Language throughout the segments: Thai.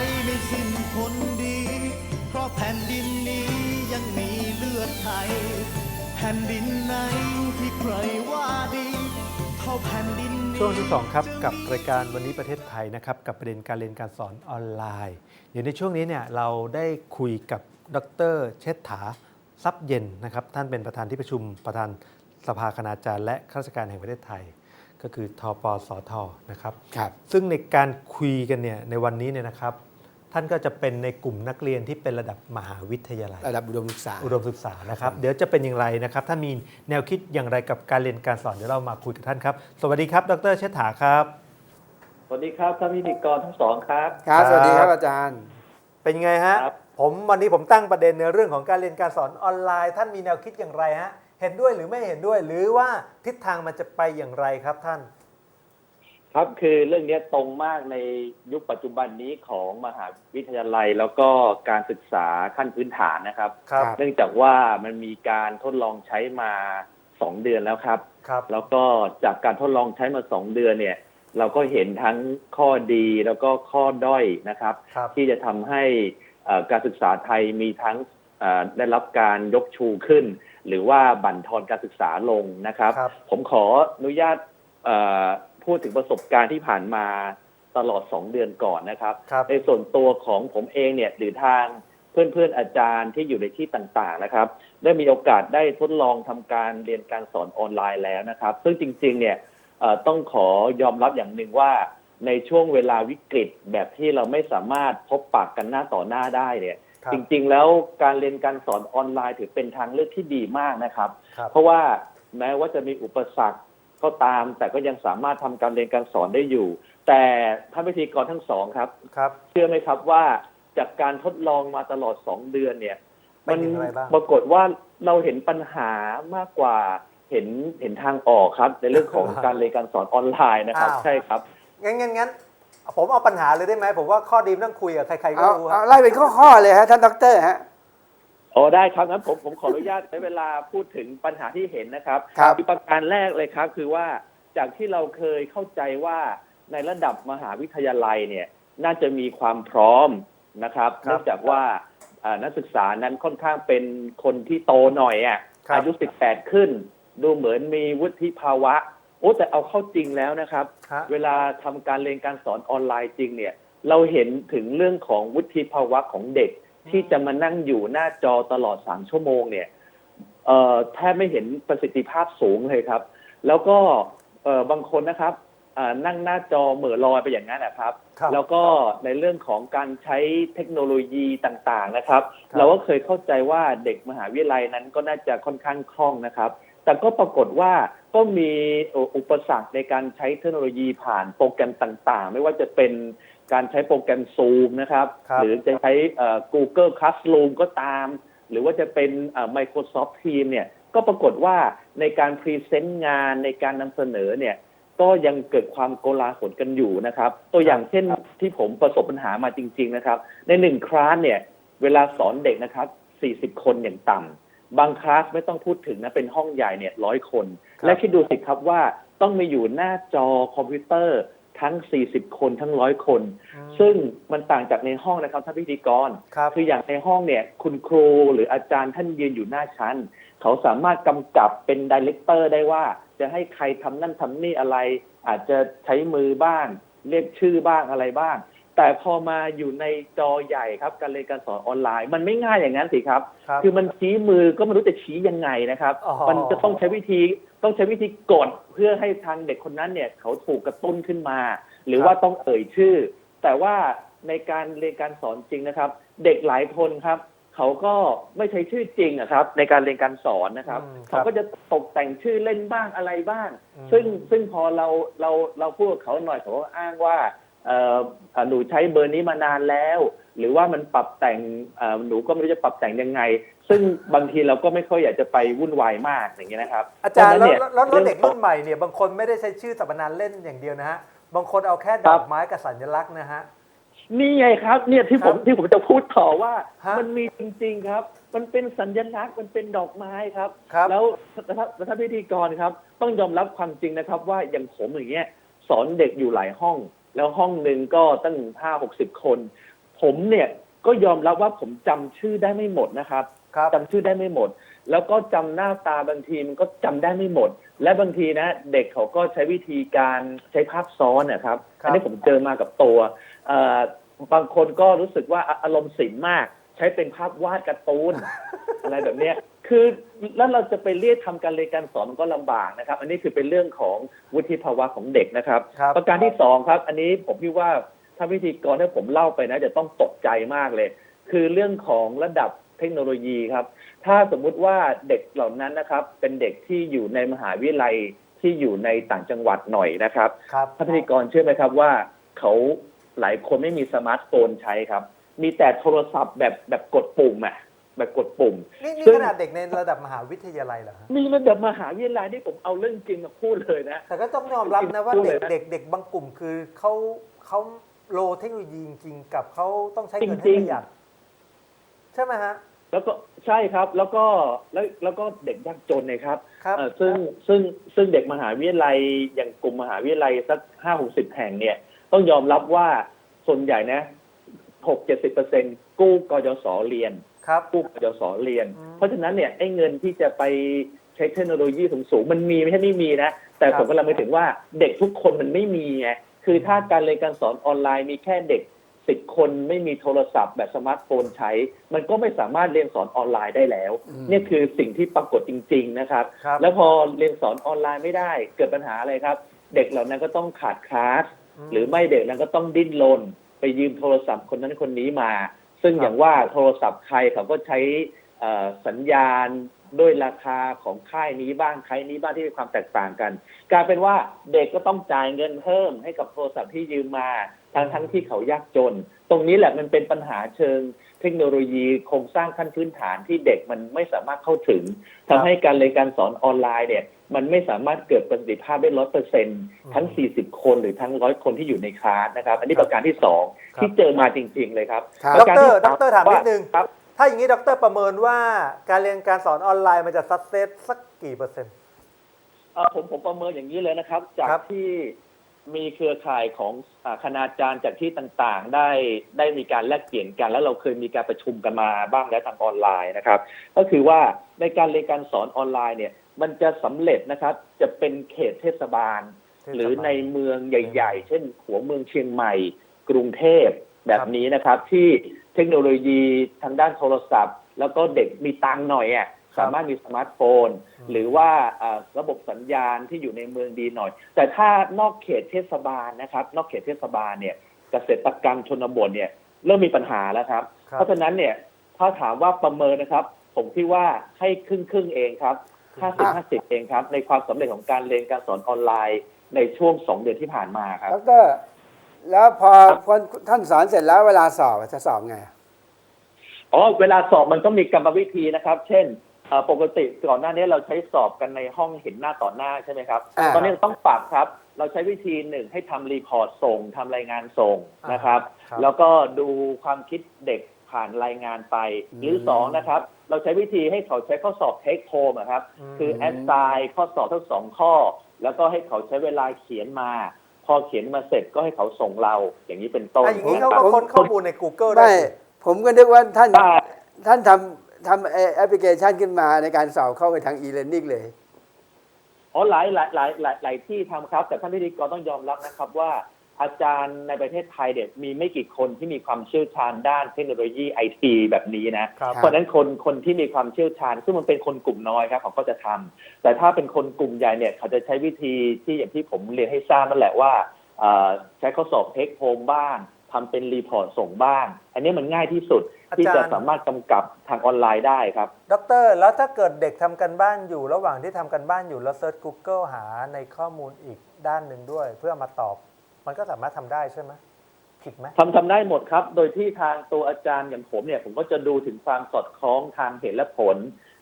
ยไม่สิ้นคนดี เพราะแผ่นดินนี้ยังมีเลือดไทย แผ่นดินไหนที่ใครว่าดีเท่าแผ่นดินช่วงที่ 2 ครับกับรายการวันนี้ประเทศไทยนะครับกับประเด็นการเรียนการสอนออนไลน์ เดี๋ยวในช่วงนี้เนี่ยเราได้คุยกับดรเชษฐาทรัพย์เย็นนะครับท่านเป็นประธานที่ประชุมประธานสภาคณาจารย์และข้าราชการแห่งประเทศไทย ก็คือทปสทนะครับครับ ซึ่งในการคุยกันเนี่ยในวันนี้เนี่ยนะครับ ท่านก็จะเป็นในกลุ่มนักเรียนที่เป็นระดับมหาวิทยาลัย ระดับอุดมศึกษา อุดมศึกษานะครับ เดี๋ยวจะเป็นอย่างไรนะครับถ้ามีแนวคิดอย่างไรกับการเรียนการสอนเดี๋ยวเรามาคุยกับท่านครับ สวัสดีครับ ดรเชษฐาครับ สวัสดีครับท่านพิธีกรทั้งสองครับ ครับครับสวัสดีครับอาจารย์ เป็นไงฮะ ครับ ผมวันนี้ผมตั้งประเด็นในเรื่องของการเรียนการสอนออนไลน์ ท่านมีแนวคิดอย่างไรฮะ เห็นด้วยหรือไม่เห็นด้วย หรือว่าทิศทางมันจะไปอย่างไรครับท่าน ครับคือเรื่องนี้ตรงมากในยุคปัจจุบันนี้ของมหาวิทยาลัยแล้วก็การศึกษาขั้นพื้นฐานนะครับครับครับเนื่องจากว่ามันมีการทดลองใช้มาสองเดือนแล้วครับครับ แล้วก็จากการทดลองใช้มาสองเดือนเนี่ย เราก็เห็นทั้งข้อดีแล้วก็ข้อด้อยนะครับครับที่จะทำให้เอ่อการศึกษาไทยมีทั้งเอ่อได้รับการยกชูขึ้น หรือว่าบั่นทอนการศึกษาลงนะครับครับผมขออนุญาตเอ่อพูดถึงประสบการณ์ที่ผ่านมาตลอด 2 เดือนก่อนนะครับครับในส่วนตัวของผมเองเนี่ยหรือทางเพื่อนๆอาจารย์ที่อยู่ในที่ต่างๆนะครับ ได้มีโอกาสได้ทดลองทำการเรียนการสอนออนไลน์แล้วนะครับ ซึ่งจริงๆเนี่ยเอ่อต้องขอยอมรับอย่างหนึ่งว่าในช่วงเวลาวิกฤตแบบที่เราไม่สามารถพบปากกันหน้าต่อหน้าได้เนี่ยครับ จริงๆ แล้วการเรียนการสอนออนไลน์ถือเป็นทางเลือกที่ดีมากนะครับครับเพราะว่าแม้ว่าจะมีอุปสรรคก็ตาม แต่ก็ยังสามารถทำการเรียนการสอนได้อยู่ แต่ท่านพิธีกรทั้งสองครับครับ เชื่อไหมครับว่าจากการทดลองมาตลอดสองเดือนเนี่ยเป็มันนอย่างไรบ้างปรากฏว่าเราเห็นปัญหามากกว่าเห็นเห็นทางออกครับ ในเรื่องของการเรียนการสอนออนไลน์นะครับอ้าวใช่ครับงั้นงั้นงั้น ผมเอาปัญหาเลยได้ไหมผมว่าข้อดีไม่ต้องคุยกับใครๆก็เอารู้เอาฮะไล่เป็นข้อๆเลยฮะท่านด็อกเตอร์ฮะอ๋อได้ครับงั้นผมผมขออนุญาตใช้เวลาพูดถึงปัญหาที่เห็นนะครับครับ อประการแรกเลยครับ คือว่าจากที่เราเคยเข้าใจว่าในระดับมหาวิทยาลัยเนี่ยน่าจะมีความพร้อมนะครับครับเนื่องจากว่าอ่านักศึกษานั้นค่อนข้างเป็นคนที่โตหน่อยอะครับ อายุ 18 ขึ้น ดูเหมือนมีวุฒิภาวะโอ้แต่เอาเข้าจริงแล้วนะครับ ฮะ เวลาทำการเรียนการสอนออนไลน์จริงเนี่ย เราเห็นถึงเรื่องของวุฒิภาวะของเด็กที่จะมานั่งอยู่หน้าจอตลอดสามชั่วโมงเนี่ยเอ่อแทบไม่เห็นประสิทธิภาพสูงเลยครับ แล้วก็เอ่อบางคนนะครับอ่านั่งหน้าจอเหม่อลอยไปอย่างนั้นนะครับ ครับ แล้วก็ในเรื่องของการใช้เทคโนโลยีต่างๆนะครับ ครับ เราก็เคยเข้าใจว่าเด็กมหาวิทยาลัยนั้นก็น่าจะค่อนข้างคล่องนะครับ แต่ก็ปรากฏว่าก็มีอุปสรรคในการใช้เทคโนโลยีผ่านโปรแกรมต่างๆ ไม่ว่าจะเป็นการใช้โปรแกรม Zoom นะครับครับหรือจะใช้เอ่อ Google Classroom ก็ตาม หรือว่าจะเป็นเอ่อ Microsoft Teams เนี่ย ก็ปรากฏว่าในการพรีเซนต์งานในการนำเสนอเนี่ย ก็ยังเกิดความโกลาหลกันอยู่นะครับ ตัวอย่างเช่นที่ผมประสบปัญหามาจริง ๆ นะครับ ในหนึ่งคลาสเนี่ย เวลาสอนเด็กนะครับ 40 คนอย่างต่ำ บางคลาสไม่ต้องพูดถึงนะเป็นห้องใหญ่เนี่ยร้อยคนครับและคิดดูสิครับว่าต้องมีอยู่หน้าจอคอมพิวเตอร์ทั้ง 40 คนทั้งร้อยคนอืมซึ่งมันต่างจากในห้องนะครับท่านพิธีกรครับคืออย่างในห้องเนี่ย คุณครูหรืออาจารย์ท่านยืนอยู่หน้าชั้น เขาสามารถกำกับเป็นดีเลกเตอร์ได้ว่า จะให้ใครทำนั่นทำนี่อะไร อาจจะใช้มือบ้าง เรียกชื่อบ้างอะไรบ้าง แต่พอมาอยู่ในจอใหญ่ครับ การเรียนการสอนออนไลน์ มันไม่ง่ายอย่างนั้นสิครับ ครับคือมันชี้มือก็ไม่รู้จะชี้ยังไงนะครับ อ๋อ มันจะต้องใช้วิธีต้องใช้วิธีกดเพื่อให้ทางเด็กคนนั้นเนี่ยเขาถูกกระตุ้นขึ้นมา หรือว่าต้องเอ่ยชื่อ แต่ว่าในการเรียนการสอนจริงนะครับ เด็กหลายคนครับ เขาก็ไม่ใช้ชื่อจริงอะครับ ในการเรียนการสอนนะครับ อืมครับ เขาก็จะตกแต่งชื่อเล่นบ้างอะไรบ้าง อืมซึ่งซึ่งพอเราเราเราพูดกับเขาหน่อยเขาก็อ้างว่าเอ่ออ่า หนูใช้เบอร์นี้มานานแล้ว หรือว่ามันปรับแต่งเอ่อหนูก็ไม่รู้จะปรับแต่งยังไง ซึ่งบางทีเราก็ไม่ค่อยอยากจะไปวุ่นวายมากอย่างเงี้ยนะครับ อาจารย์เพะแล้วฉะนั้นแล้วแล้วนี่ยเด็กรุ่นใหม่เนี่ยบางคนไม่ได้ใช้ชื่อสรรพนามเล่นอย่างเดียวนะฮะบางคนเอาแค่ดครัอบกไม้กับสัญลักษณ์นะฮะนี่ไงครับ เนี่ยที่ผมครับที่ผมจะพูดต่อว่าฮะมันมีจริง ๆครับ มันเป็นสัญลักษณ์มันเป็นดอกไม้ครับครับแล้วท่านท่านพิธีกรครับ ต้องยอมรับความจริงนะครับ ว่าอย่างผมอย่างเงี้ยสอนเด็กอยู่หลายห้อง แล้วห้องหนึ่งก็ตั้งห้าหกสิบคน ผมเนี่ยก็ยอมรับว่าผมจำชื่อได้ไม่หมดนะครับครับจำชื่อได้ไม่หมด แล้วก็จำหน้าตาบางทีมันก็จำได้ไม่หมด และบางทีนะ เด็กเขาก็ใช้วิธีการใช้ภาพซ้อนนะครับครับอันี้ผมเจอมากับตัวเอ่อบางคนก็รู้สึกว่าอะอารมณ์ศิลป์มาก ใช้เป็นภาพวาดการ์ตูน อะไรแบบเนี้ย คือแล้วเราจะไปเรียกทำการเรียนการสอนมันก็ลำบากนะครับ อันนี้คือเป็นเรื่องของวุฒิภาวะของเด็กนะครับครับประการที่สองครับ อันนี้ผมคิดว่าถ้าวิธีกรถ้าผมเล่าไปนะจะต้องตกใจมากเลย คือเรื่องของระดับเทคโนโลยีครับ ถ้าสมมุติว่าเด็กเหล่านั้นนะครับ เป็นเด็กที่อยู่ในมหาวิทยาลัยที่อยู่ในต่างจังหวัดหน่อยนะครับครับท่านพิธีกรเชื่อไหมครับว่าเขาหลายคนไม่มีสมาร์ทโฟนใช้ครับ มีแต่โทรศัพท์แบบแบบกดปุ่มอะ แบบกดปุ่ม นี่นี่ซึ่ง ขนาดเด็กในระดับมหาวิทยาลัยเหรอฮะมีระดับมหาวิทยาลัยที่ผมเอาเรื่องจริงมาพูดเลยนะ แต่ก็ต้องยอมรับนะว่าพูดเด็เลกยนะเด็กเด็กบางกลุ่มคือเขาเขาโลเทคโนโลยีจริงๆกับเขาต้องใช้เงินจริให้งๆ ประหยัดใช่ไหมฮะ แล้วก็ใช่ครับแล้วก็แล้วแล้วก็เด็กยากจนเนยครับครับเอ่อซึ่งซึ่งซึ่งเด็กมหาวิทยาลัยอย่างกลุ่มมหาวิทยาลัยสักห้าหกสิบแห่งเนี่ย ต้องยอมรับว่าส่วนใหญ่นะหกเจ็ดสิบเปอร์เซ็นกู้กยศเรียน ครับกู้กยศเรียนอืมเพราะฉะนั้นเนี่ยไอ้เงินที่จะไปใช้เทคโนโลยีสูงๆมันมีไม่ใช่ไม่มีนะ แต่ครับผมกำลังไปถึงว่าเด็กทุกคนมันไม่มีไงคือถ้าการเรียนการสอนออนไลน์มีแค่เด็กสิบคนไม่มีโทรศัพท์แบบสมาร์ทโฟนใช้ มันก็ไม่สามารถเรียนสอนออนไลน์ได้แล้วอืมเนี่ยคือสิ่งที่ปรากฏจริง ๆนะครับครับแล้วพอเรียนสอนออนไลน์ไม่ได้ เกิดปัญหาอะไรครับ เด็กเหล่านั้นก็ต้องขาดคลาสมหรือไม่เด็กนั้นก็ต้องดิ้นรนไปยืมโทรศัพท์คนนั้นคนนี้มา ซึ่งครับอย่างว่าโทรศัพท์ใครเขาก็ใช้เอ่อสัญญาณด้วยราคาของค่ายนี้บ้างค่ายนี้บ้างที่มีความแตกต่างกันกลายเป็นว่าเด็กก็ต้องจ่ายเงินเพิ่มให้กับโทรศัพท์ที่ยืมมาทั้งทั้งที่เขายากจน ตรงนี้แหละมันเป็นปัญหาเชิงเทคโนโลยีโครงสร้างขั้นพื้นฐานที่เด็กมันไม่สามารถเข้าถึงทำให้การเรียนการสอนออนไลน์เนี่ย มันไม่สามารถเกิดประสิทธิภาพได้ร้อยเปอร์เซ็นทั้ง 40 คนหรือทั้งร้อยคนที่อยู่ในคลาสนะครับ อันนี้ประการที่สองครับที่เจอมาจริง ๆ เลยครับครับดประการรที่ดรถามนิดนึงครับถ้าอย่างนี้ดรประเมินว่าการเรียนการสอนออนไลน์มันจะซัดเซตสักกี่เปอร์เซ็นต์เอ่อผมผมประเมินอย่างนี้เลยนะครับ จากครับที่มีเครือข่ายของอาคณาจารย์จากที่ต่างๆ ได้ได้มีการแลกเปลี่ยนกัน แล้วเราเคยมีการประชุมกันมาบ้างแล้วทางออนไลน์นะครับ ก็คือว่าในการเรียนการสอนออนไลน์เนี่ย มันจะสำเร็จนะครับ จะเป็นเขตเทศบาล หรือในเมืองใหญ่ ๆ เช่นหัวเมืองเชียงใหม่ กรุงเทพแบบนี้นะครับ ที่เทคโนโลยีทางด้านโทรศัพท์ แล้วก็เด็กมีตังค์หน่อยอะครับสามารถมีสมาร์ทโฟนอืมหรือว่าอ่าระบบสัญญาณที่อยู่ในเมืองดีหน่อย แต่ถ้านอกเขตเทศบาลนะครับ นอกเขตเทศบาลเนี่ยเกษตรกรรมชนบทเนี่ยเริ่มมีปัญหาแล้วครับครับเพราะฉะนั้นเนี่ยถ้าถามว่าประเมินนะครับ ผมคิดว่าให้ครึ่งครึ่งๆเองครับ ห้าสิบห้าสิบเองครับ ในความสำเร็จของการเรียนการสอนออนไลน์ในช่วงสองเดือนที่ผ่านมาครับดรแล้วพอพอท่านสอนเสร็จแล้วเวลาสอบจะสอบไงอ๋อเวลาสอบมันก็มีกรรมวิธีนะครับ เช่นเอ่อปกติก่อนหน้านี้เราใช้สอบกันในห้องเห็นหน้าต่อหน้าใช่ไหมครับอ่าตอนนี้เราต้องปรับครับ เราใช้วิธีหนึ่งให้ทำรีพอร์ตส่งทำรายงานส่งนะครับครับแล้วก็ดูความคิดเด็ก ผ่านรายงานไป หรือสองนะครับ เราใช้วิธีให้เขาใช้ข้อสอบเทคโฮมครับ คือแอดไซน์ข้อสอบทั้งสองข้อ แล้วก็ให้เขาใช้เวลาเขียนมา พอเขียนมาเสร็จก็ให้เขาส่งเราอย่างนี้เป็นต้นอะอย่างนี้เขาครัก็บค้นข้อมูลใน Google ได้ไม่สิผมก็นึกว่าท่านได้ท่านทำทำเอ่อแอปพลิเคชันขึ้นมาในการสอบเข้าไปทาง e-learning เลยอ๋อหลายหลายหลายหลายหลายที่ทำครับ แต่ท่านพิธีกรต้องยอมรับนะครับว่า อาจารย์ในประเทศไทยเด็ดมีไม่กี่คนที่มีความเชี่ยวชาญด้านเทคโนโลยีไอทีแบบนี้นะครับเพราะฉะนั้นคนคนที่มีความเชี่ยวชาญ ซึ่งมันเป็นคนกลุ่มน้อยครับเขาก็จะทำแต่ถ้าเป็นคนกลุ่มใหญ่เนี่ยเขาจะใช้วิธีที่อย่างที่ผมเรียนให้ทราบนั่นแหละว่าเอ่อใช้ข้อสอบเทคโฮมบ้างทำเป็นรีพอร์ตส่งบ้าง อันนี้มันง่ายที่สุดที่อาจาจะรย์สามารถกำกับทางออนไลน์ได้ครับ ดร แล้วถ้าเกิดเด็กทำกันบ้านอยู่ ระหว่างที่ทำกันบ้านอยู่แล้วเซิร์ช Google หาในข้อมูลอีกด้านหนึ่งด้วย เพื่อมาตอบ มันก็สามารถทำได้ใช่ไหมผิดไหมทำทำได้หมดครับ โดยที่ทางตัวอาจารย์อย่างผมเนี่ย ผมก็จะดูถึงความสอดคล้องทางเหตุและผล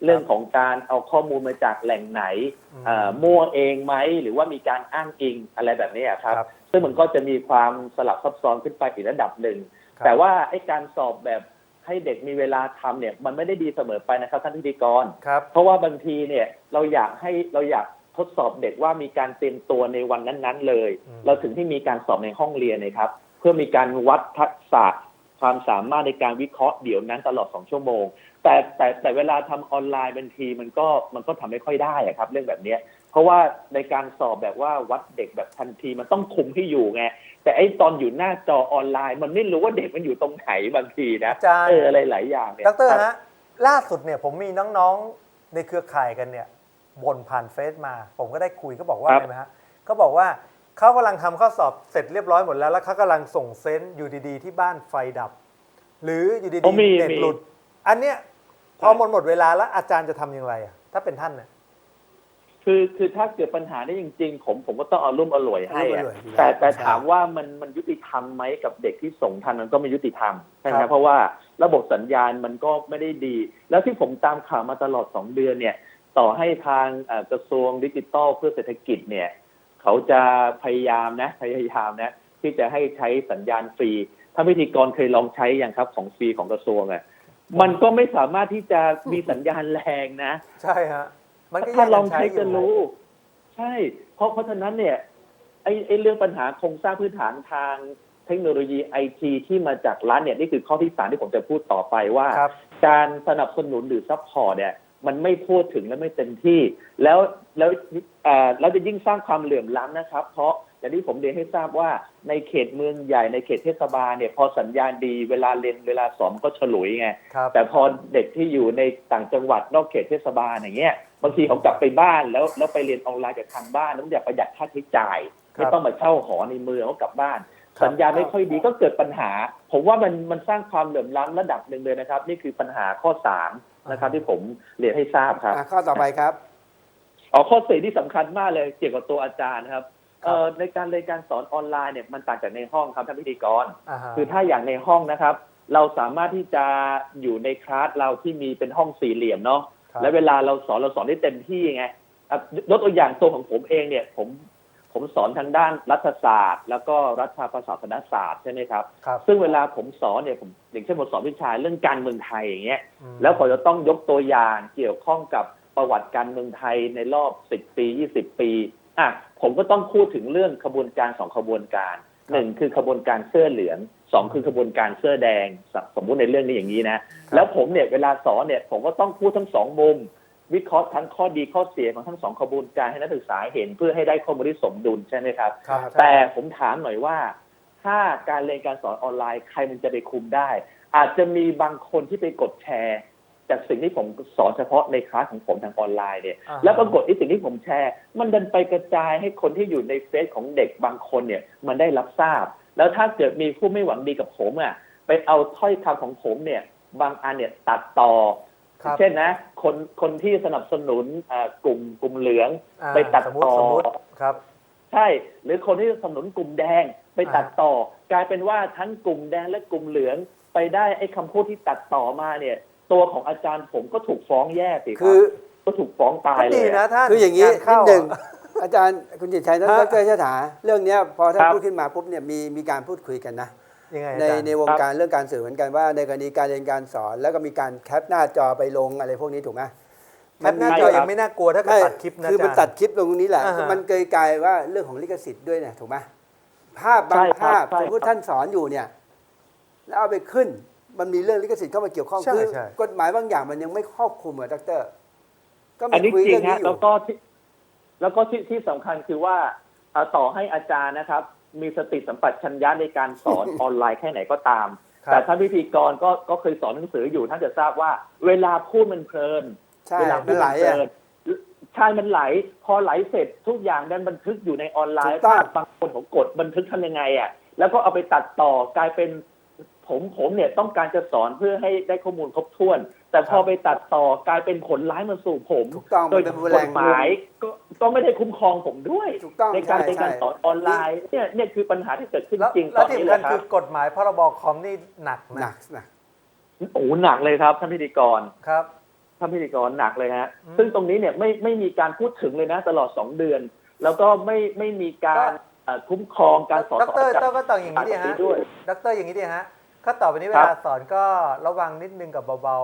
เรื่องของการเอาข้อมูลมาจากแหล่งไหนอืมเอ่อมั่วเองไหมหรือว่ามีการอ้างอิงอะไรแบบนี้อะครับครับ ซึ่งมันก็จะมีความสลับซับซ้อนขึ้นไปอีกระดับหนึ่งครับแต่ว่าไอ้การสอบแบบให้เด็กมีเวลาทำเนี่ย มันไม่ได้ดีเสมอไปนะครับท่านพิธีกรครับเพราะว่าบางทีเนี่ยเราอยากให้เราอยาก ทดสอบเด็กว่ามีการเตรียมตัวในวันนั้น ๆ เลยอืมเราถึงที่มีการสอบในห้องเรียนนะครับ เพื่อมีการวัดทักษะความสามารถในการวิเคราะห์เดี๋ยวนั้นตลอดสองชั่วโมง แต่แต่แต่เวลาทำออนไลน์บางทีมันก็มันก็ทำไม่ค่อยได้อะครับ เรื่องแบบเนี้ยเพราะว่าในการสอบแบบว่าวัดเด็กแบบทันทีมันต้องคุมให้อยู่ไงแต่ไอ้ตอนอยู่หน้าจอออนไลน์ มันไม่รู้ว่าเด็กมันอยู่ตรงไหนบางทีนะอาจารย์เอออะไรหลายอย่างเนี่ยดรคบฮะล่าสุดเนี่ยผมมีน้องๆในเครือข่ายกันเนี่ย บ่นผ่านเฟซมา ผมก็ได้คุยเขาบอกว่าครับอะไรไหมฮะเขาบอกว่าเขากำลังทำข้อสอบเสร็จเรียบร้อยหมดแล้วแล้วเขากำลังส่งเซนต์อยู่ดีๆที่บ้านไฟดับ หรืออยู่ดีโอ้มีๆเน็ตมีหลุด อันเนี้ยพอใช่หมดหมดเวลาแล้วอาจารย์จะทำอย่างไรอะถ้าเป็นท่านเนี่ยคือคือถ้าเกิดปัญหาได้จริง ๆ ผมผมก็ต้องเอารุ่มอร่วยให้เอาอะรุ่มอร่วยอยู่แล้วแต่แต่ใช่ถามว่ามันมันยุติธรรมไหมกับเด็กที่ส่งทันมันก็ไม่ยุติธรรมใช่ไหมครับเพราะว่าระบบสัญญาณมันก็ไม่ได้ดี แล้วที่ผมตามข่าวมาตลอดสองเดือนเนี่ย ต่อให้ทางเอ่อกระทรวงดิจิทัลเพื่อเศรษฐกิจเนี่ย เขาจะพยายามนะพยายามนะ ที่จะให้ใช้สัญญาณฟรี ถ้าพิธีกรเคยลองใช้อย่างครับของฟรีของกระทรวงอะ่ะมันก็ไม่สามารถที่จะมีสัญญาณแรงนะ ใช่ฮะมันก็ถ้าลยัองงใช้อยู่จะรู้ ใช่ เพราะเพราะฉะนั้นเนี่ยไอ้ไอ้เรื่องปัญหาโครงสร้างพื้นฐานทางเทคโนโลยีไอทีที่มาจากรัฐเนี่ยนี่คือข้อที่สามที่ผมจะพูดต่อไปว่าครับการสนับสนุนหรือซัพพอร์ตเนี่ย มันไม่ทั่วถึงและไม่เต็มที่ แล้วแล้วเอ่อแล้วจะยิ่งสร้างความเหลื่อมล้ำนะครับ เพราะอย่างที่ผมเรียนให้ทราบว่าในเขตเมืองใหญ่ในเขตเทศบาลเนี่ยพอสัญญาณดีเวลาเรียนเวลาสอนมันก็ฉลุยไงครับแต่พอเด็กที่อยู่ในต่างจังหวัดนอกเขตเทศบาลอย่างเงี้ยบางทีเขากลับไปบ้านแล้วแล้วไปเรียนออนไลน์จากทางบ้านต้องอยากประหยัดค่าใช้จ่ายครับไม่ต้องมาเช่าหอในเมืองเขากลับบ้านครับสัญญาณไม่ค่อยดีก็เกิดปัญหา ผมว่ามันมันสร้างความเหลื่อมล้ำระดับหนึ่งเลยนะครับ นี่คือปัญหาข้อสาม นะครับ ที่ผมเรียนให้ทราบครับ อะข้อต่อไปครับ อ๋อข้อสี่ที่สำคัญมากเลยเกี่ยวกับตัวอาจารย์ครับครับ เอ่อในการเรียนการสอนออนไลน์เนี่ยมันต่างจากในห้องครับท่านพิธีกร อ่าฮะคือถ้าอย่างในห้องนะครับ เราสามารถที่จะอยู่ในคลาสเราที่มีเป็นห้องสี่เหลี่ยมเนาะครับและเวลาเราสอนเราสอนได้เต็มที่ไงอะยกตัวอย่างตัวของผมเองเนี่ย ผม ผมสอนทางด้านรัฐศาสตร์ แล้วก็รัฐประศาสนศาสตร์ใช่ไหมครับ ครับ ซึ่งเวลาผมสอนเนี่ยผมอย่างเช่นผมสอนวิชาเรื่องการเมืองไทยอย่างเงี้ย อืมแล้วผมจะต้องยกตัวอย่างเกี่ยวข้องกับประวัติการเมืองไทยในรอบ10ปี20ปีอะผมก็ต้องพูดถึงเรื่องขบวนการสองขบวนการหนึ่งคือขบวนการเสื้อเหลืองสองคือขบวนการเสื้อแดงสสมมุติในเรื่องนี้อย่างนี้นะ แล้วผมเนี่ยเวลาสอนเนี่ยผมก็ต้องพูดทั้งสองมุม วิเคราะห์ทั้งข้อดีข้อเสียของทั้งสองขบวนการให้นักศึกษาเห็นเพื่อให้ได้ข้อมูลที่สมดุลใช่ไหมครับครับ แต่ผมถามหน่อยว่า ถ้าการเรียนการสอนออนไลน์ใครมันจะไปคุมได้ อาจจะมีบางคนที่ไปกดแชร์จากสิ่งที่ผมสอนเฉพาะในคลาสของผมทางออนไลน์เนี่ยอ่าฮะแล้วปรากฏไอ้สิ่งที่ผมแชร์ มันดันไปกระจายให้คนที่อยู่ในเฟซของเด็กบางคนเนี่ย มันได้รับทราบ แล้วถ้าเกิดมีผู้ไม่หวังดีกับผมอะไปเอาถ้อยคำของผมเนี่ย บางอันเนี่ยตัดต่อครับ เช่นนะ คนคนที่สนับสนุนอ่ากลุ่มกลุ่มเหลืองอ่าไปตัดสมมติต่อสมมติครับ ใช่ หรือคนที่สนับสนุนกลุ่มแดงไปตัดต่อ กลายเป็นว่าทั้งกลุ่มแดงและกลุ่มเหลืองไปได้ไอ้คำพูดที่ตัดต่อมาเนี่ย ตัวของอาจารย์ผมก็ถูกฟ้องแย่สิคคืรัอบก็ถูกฟ้องตายก็เลดียนะอะท่านคืออย่างนี้นี้นิดหนึ่งอาจารย์คุณจิตชัยดฮะรเชษฐาเรื่องเนี้ยพอท่านครับพูดขึ้นมาปุ๊บเนี่ยมีมีการพูดคุยกันนะ ยังไงอาในจารย์ในวงการเรื่องการสื่อเหมือนกันว่า ในกรณีการเรียนการสอน แล้วก็มีการแคปหน้าจอไปลงอะไรพวกนี้ถูกไหมแคปหน้าจอยังไม่น่ากลัวถ้าเกิดไม่ตัดคลิปนะคือมันอาจารย์ตัดคลิปลงตรงนี้แหละ อ่าฮะมันเกยกลายว่าเรื่องของลิขสิทธิ์ด้วยเนี่ยถูกไหมภาพบางใช่ครับภาพใช่สมมติครับท่านสอนอยู่เนี่ย แล้วเอาไปขึ้น มันมีเรื่องลิขสิทธิ์เข้ามาเกี่ยวข้องใช่คือใช่ กฎหมายบางอย่างมันยังไม่ครอบคลุมอะดรก็อัมีนนี้คุยจริเรื่องงนี้ฮะอแล้ยู่วก็ที่แล้วก็ที่ที่สำคัญคือว่าเอ่อต่อให้อาจารย์นะครับ มีสติสัมปชัญญะในการสอนออนไลน์แค่ไหนก็ตามครับแต่ท่านพิธีกรก็ก็เคยสอนหนังสืออยู่ท่านจะทราบว่า เวลาพูดมันเพลินใช่เวลามันไหลอะใช่มันไหล พอไหลเสร็จทุกอย่างนั้นบันทึกอยู่ในออนไลน์ถูกต้องบางคนเขากดบันทึกทำยังไงอะ แล้วก็เอาไปตัดต่อกลายเป็นผมผมเนี่ยต้องการจะสอนเพื่อให้ได้ข้อมูลครบถ้วน แต่พอไปตัดต่อกลายเป็นผลร้ายมาสู่ผมถูกต้องโดยมันเป็นกแรฎงหมายก็ก็ไม่ได้คุ้มครองผมด้วยถูกต้องในการใช่ในการใช่สอนออนไลน์เนี่ยเนี่ยคือปัญหาที่เกิดขึ้นแล้วจริงตแล้อวนที่นี้สำเลคัญยครัคืบอกฎหมายพรบคอมนี่หนักหนันะกหนักโอ้โหหนักเลยครับท่านพิธีกรครับท่านพิธีกรหนักเลยฮะอืมซึ่งตรงนี้เนี่ยไม่ไม่มีการพูดถึงเลยนะ ตลอดสองเดือน แล้วก็ไม่ไม่มีการเอ่อคุ้มครองการสอนดของรอาจารต้องย์ก็ต้องอย่างนี้ดิแบบฮะนี้ด้วยดรอย่างนี้ดิฮะข้อต่อไปนี้เวครัลาบสอนก็ระวังนิดนึงกับเบา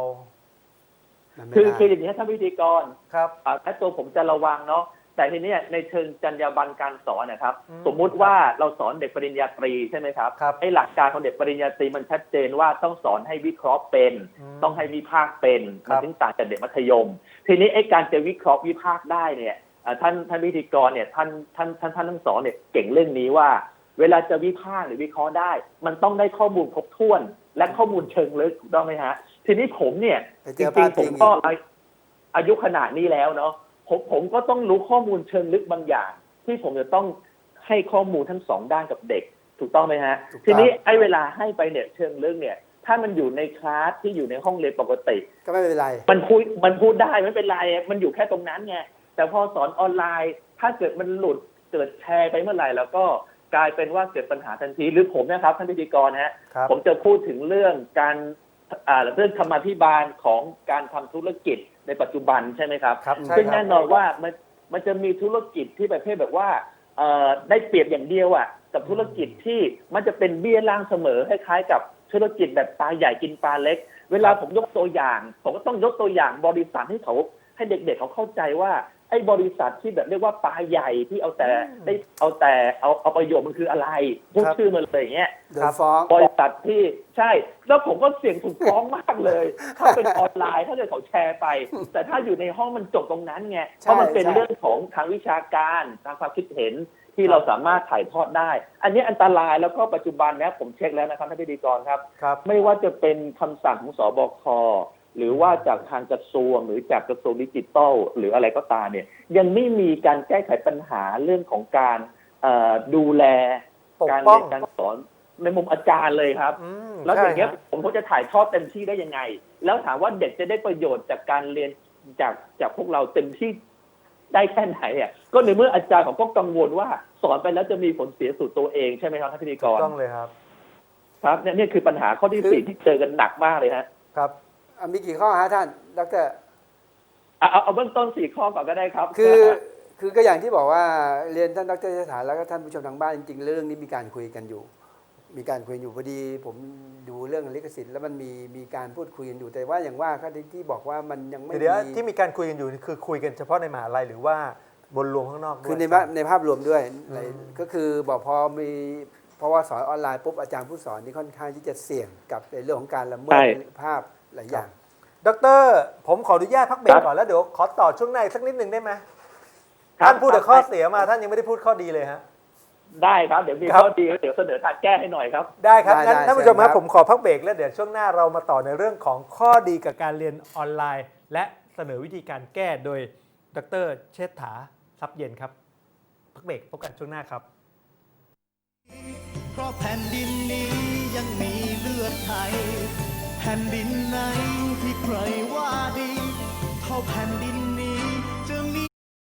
มันไม่คือได้คืออย่างนี้ยท่านพิธีกรๆครับ อ่าถ้าตัวผมจะระวังเนาะแต่ทีเนี้ยในเชิงจรรยาบรรณการสอนนะครับ อืมสมมุติว่าเราสอนเด็กปริญญาตรีใช่ไหมครับครับไอ้หลักการของเด็กปริญญาตรีมันชัดเจนว่าต้องสอนให้วิเคราะห์เป็น อืมต้องให้วิพากษ์เป็นครัมันบ ถึงต่างจากเด็กมัธยม ทีนี้ไอ้การจะวิเคราะห์วิพากษ์ได้เนี่ยเอ่อท่านท่านวิธีกรเนี่ยท่านท่านท่านท่านทั้งสองเนี่ยเก่งเรื่องนี้ว่า เวลาจะวิพากษ์หรือวิเคราะห์ได้ มันต้องได้ข้อมูลครบถ้วน และข้อมูลเชิงลึกถูกต้องไหมฮะ ทีนี้ผมเนี่ยไปจเจอริพางดๆผพิมงก็อีกอาอายุขนาดนี้แล้วเนาะผมผมก็ต้องรู้ข้อมูลเชิงลึกบางอย่าง ที่ผมจะต้องให้ข้อมูลทั้งสองด้านกับเด็ก ถูกต้องไหมฮะถูกต้องทีนี้ไอ้เวลาให้ไปเนี่ยเชิงลึกเนี่ย ถ้ามันอยู่ในคลาสที่อยู่ในห้องเรียนปกติ ก็ไม่เป็นไร มันพูดมันพูดได้ไม่เป็นไรมันอยู่แค่ตรงนั้นไงแต่พอสอนออนไลน์ ถ้าเกิดมันหลุดเกิดแชร์ไปเมื่อไหร่แล้วก็กลายเป็นว่าเกิดปัญหาทันทีหรือผมนะครับท่านพิธีกรฮะครับผมจะพูดถึงเรื่องการอ่า เรื่องธรรมาภิบาลของการทำธุรกิจในปัจจุบันใช่ไหมครับครับใช่ซึ่งครัแน่บนอนว่ามันมันจะมีธุรกิจที่ประเภทแบบว่าเอ่อได้เปรียบอย่างเดียวอะกับธุรกิจที่มันจะเป็นเบี้ยล่างเสมอคล้ายๆกับธุรกิจแบบปลาใหญ่กินปลาเล็ก เวลาผมยกตัวอย่าง ผมก็ต้องยกตัวอย่างบริษัทให้เขาให้เด็กๆเขาเข้าใจว่า ไอ้บริษัทที่แบบเรียกว่าปลาใหญ่ที่เอาแต่ได้เอาแต่เอาเอาประโยชน์มันคืออะไรพูดครับชื่อมันเลยอย่างเงี้ยโดนฟ้องบริษัทที่ใช่ แล้วผมก็เสี่ยงถูกฟ้องมากเลย ถ้าเป็นออนไลน์ถ้าเกิดเขาแชร์ไป แต่ถ้าอยู่ในห้องมันจบตรงนั้นไงเพราะมันเป็นใช่เรื่องของทางวิชาการทางความคิดเห็นที่เราสามารถถ่ายทอดได้ อันนี้อันตรายแล้วก็ปัจจุบันเนี้ยผมเช็คแล้วนะครับท่านพิธีกรครับครับไม่ว่าจะเป็นคำสั่งของสบค หรือว่าจากทางกระทรวงหรือจากกระทรวงดิจิทัลหรืออะไรก็ตามเนี่ย ยังไม่มีการแก้ไขปัญหาเรื่องของการเอ่อดูแลปกการป้เรีองยนการสอนในมุมอาจารย์เลยครับอืมแล้วอย่างเงี้ยใช่ฮะผมก็จะถ่ายทอดเต็มที่ได้ยังไง แล้วถามว่าเด็กจะได้ประโยชน์จากการเรียนจากจากพวกเราเต็มที่ได้แค่ไหนอะก็ในเมื่ออาจารย์เขาก็กังวลว่าสอนไปแล้วจะมีผลเสียสู่ตัวเองใช่ไหมครับท่านพิธีกถูกรต้องเลยครับ ครับเนี่ยเนี่ยคือปัญหาข้อที่คือสี่ที่เจอกันหนักมากเลยฮะครับอะ มีกี่ข้อฮะท่าน ดรเอาเอาเอาเบื้องต้นสี่ข้อก่อนก็ได้ครับ คือคือก็อย่างที่บอกว่าเรียนท่านดรสถานแล้วก็ท่านผู้ชมทางบ้านจริงๆ เรื่องนี้มีการคุยกันอยู่ มีการคุยอยู่พอดี ผมดูเรื่องลิขสิทธิ์แล้วมันมีมีการพูดคุยกันอยู่แต่ว่าอย่างว่าก็ที่ที่บอกว่ามันยังไม่เดี๋ยวมีที่มีการคุยกันอยู่นี่คือคุยกันเฉพาะในมหาลัยหรือว่าบนรวมข้างนอกด้วยคือในภาพในภาพรวมด้วยอืมอะไรก็คือบอกพอมีเพราะว่าสอนออนไลน์ปุ๊บอาจารย์ผู้สอนนี่ค่อนข้างที่จะเสี่ยงกับในเรื่องของการละเมิดใช่ภาพ หลายอย่างดอกเตอรผมขออนุญาตพักเบรคกรับก่อนแล้วเดี๋ยวขอต่อช่วงในสักนิดหนึ่งได้ไหมครับท่านพูดแต่ข้อครับเสียมาท่านยังไม่ได้พูดข้อดีเลยฮะได้ครับ เดี๋ยวมีครับข้อดีเดี๋ยวเสนอทางแก้ให้หน่อยครับ ได้ครับได้งั้นได้ท่านผู้ชมเชิญครัครับบผมขอพักเบรกแล้วเดี๋ยวช่วงหน้าเรามาต่อในเรื่องของข้อดีกับการเรียนออนไลน์ และเสนอวิธีการแก้โดยดรเชษฐาทรัพย์เย็นครับ พักเบรกพบกันช่วงหน้าครับ เพราะแผ่นดินนี้ยังมีเลือดไทยแผ่นดินไหนที่ใครว่าดี เท่าแผ่นดิน